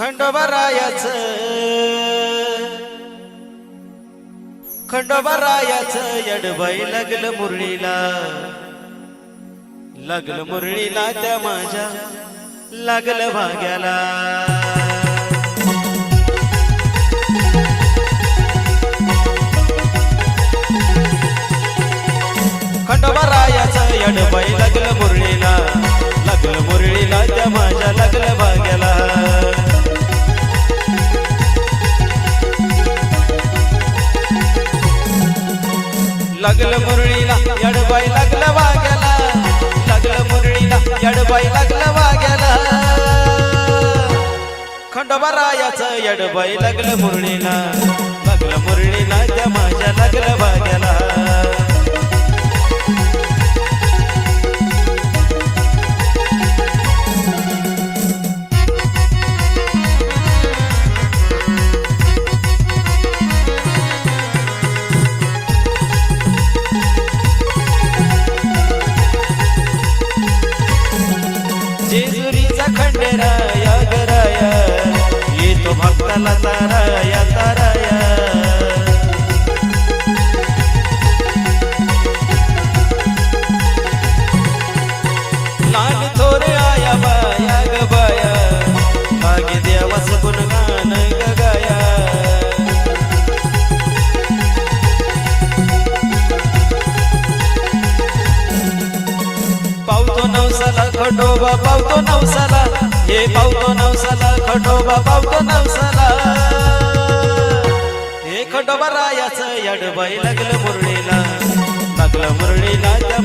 खंडोबारायाच. खंडोबारायाच यडबाई लागलं मुरळीला. लागलं मुरळीला त्या माझ्या लागलं भाग्याला लागलं मुरळीला यडबाई लागल वाग्याला लगल मुरळीला यडबाई लागल वाग्याला खंडोबारायाचं यडबाई लागलं मुरळीला. लागलं मुरळीला त्या माझ्या लागलं वाग्याला जेजुरीचा खंडेराया गराया. येतो भक्ताला ताराया ताराया. लाल थोरे आया बाया. नवसाला खंडोबा पावतो नवसाला. हे पावतो नवसाला खंडोबा पावतो नवसाला. हे खंडोबा रायाचं यडबाई लागलं मुरळीला लागलं मुरळीला त्या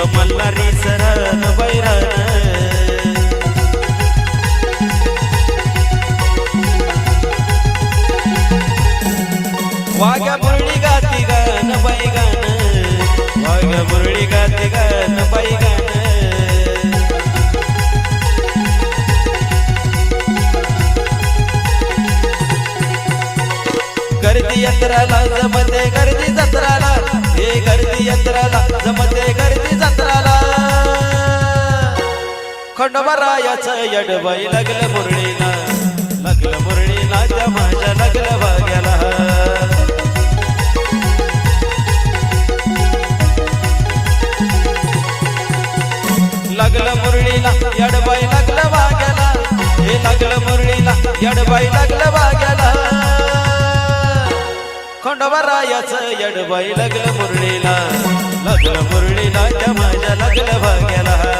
तिथं मल्हारी सरण बैरान वाघ्या मुरळी गाती गान बाई वाघ्या मुरळी गाती गान बाई गर्दी यंत्राला जमते गर्दी जत्राला. हे गर्दी यंत्राला जम खंडोबारायाचं यडबाई लागलं मुरळीला लागलं मुरळीला त्या माझ्या लागलं भाग्याला लागलं मुरळीला यडबाई लागलं भाग्याला हे लागलं मुरळीला यडबाई लागलं भाग्याला खंडोबारायाचं यडबाई लागलं मुरळीला लागलं मुरळीला त्या माझ्या लागलं भाग्याला